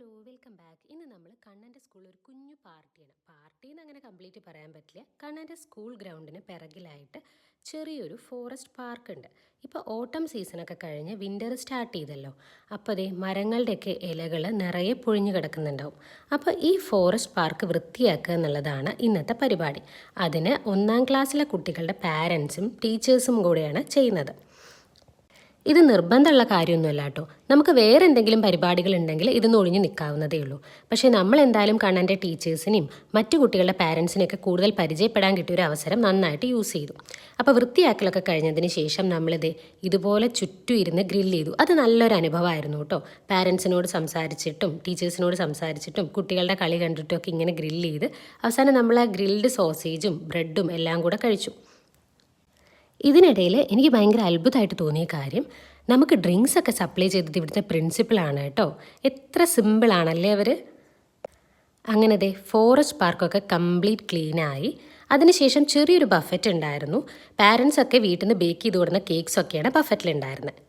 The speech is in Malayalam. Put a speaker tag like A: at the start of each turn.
A: Hello welcome back. ഇന്ന് നമ്മൾ കണ്ണന്റെ സ്കൂളിൽ ഒരു കുഞ്ഞു പാർട്ടിയാണ്. പാർട്ടി എന്ന് അങ്ങനെ കംപ്ലീറ്റ് പറയാൻ പറ്റില്ല. കണ്ണന്റെ സ്കൂൾ ഗ്രൗണ്ടിന് പിറകിലായിട്ട് ചെറിയൊരു ഫോറസ്റ്റ് പാർക്ക് ഉണ്ട് ഇപ്പോൾ ഓട്ടം സീസണൊക്കെ കഴിഞ്ഞ് വിന്റർ സ്റ്റാർട്ട് ചെയ്തല്ലോ. അപ്പോൾ അതേ മരങ്ങളുടെയൊക്കെ ഇലകൾ നിറയെ പൊഴിഞ്ഞു കിടക്കുന്നുണ്ടാവും. അപ്പോൾ ഈ ഫോറസ്റ്റ് പാർക്ക് വൃത്തിയാക്കുക എന്നുള്ളതാണ് ഇന്നത്തെ പരിപാടി. അതിന് ഒന്നാം ക്ലാസ്സിലെ കുട്ടികളുടെ പാരൻസും ടീച്ചേഴ്സും കൂടെയാണ് ചെയ്യുന്നത്. ഇത് നിർബന്ധമുള്ള കാര്യമൊന്നുമല്ല കേട്ടോ. നമുക്ക് വേറെ എന്തെങ്കിലും പരിപാടികൾ ഉണ്ടെങ്കിൽ ഇതൊന്ന് ഒഴിഞ്ഞു നിൽക്കാവുന്നതേ ഉള്ളൂ. പക്ഷേ നമ്മൾ എന്തായാലും കണ്ണന്റെ ടീച്ചേഴ്സിനെയും മറ്റു കുട്ടികളുടെ പാരൻസിനെയൊക്കെ കൂടുതൽ പരിചയപ്പെടാൻ കിട്ടിയ ഒരു അവസരം നന്നായിട്ട് യൂസ് ചെയ്തു. അപ്പോൾ വൃത്തിയാക്കലൊക്കെ കഴിഞ്ഞതിന് ശേഷം നമ്മളിത് ഇതുപോലെ ചുറ്റും ഇരുന്ന് ഗ്രില്ല് ചെയ്തു. അത് നല്ലൊരു അനുഭവമായിരുന്നു കേട്ടോ. പാരൻസിനോട് സംസാരിച്ചിട്ടും ടീച്ചേഴ്സിനോട് സംസാരിച്ചിട്ടും കുട്ടികളുടെ കളി കണ്ടിട്ടും ഒക്കെ ഇങ്ങനെ ഗ്രില്ല് ചെയ്ത് അവസാനം നമ്മൾ ആ ഗ്രിൽഡ് സോസേജും ബ്രെഡും എല്ലാം കൂടെ കഴിച്ചു. ഇതിനിടയിൽ എനിക്ക് ഭയങ്കര അത്ഭുതമായിട്ട് തോന്നിയ കാര്യം നമുക്ക് ഡ്രിങ്ക്സ് ഒക്കെ സപ്ലൈ ചെയ്തത് ഇവിടുത്തെ പ്രിൻസിപ്പളാണ് കേട്ടോ. എത്ര സിമ്പിളാണല്ലേ അവർ അങ്ങനെ ദേ ഫോറസ്റ്റ് പാർക്കൊക്കെ കംപ്ലീറ്റ് ക്ലീനായി അതിനുശേഷം ചെറിയൊരു ബഫറ്റ് ഉണ്ടായിരുന്നു. പാരൻസ് ഒക്കെ വീട്ടിൽ നിന്ന് ബേക്ക് ചെയ്ത് കൊടുക്കുന്ന കേക്ക്സൊക്കെയാണ് ബഫറ്റിലുണ്ടായിരുന്നത്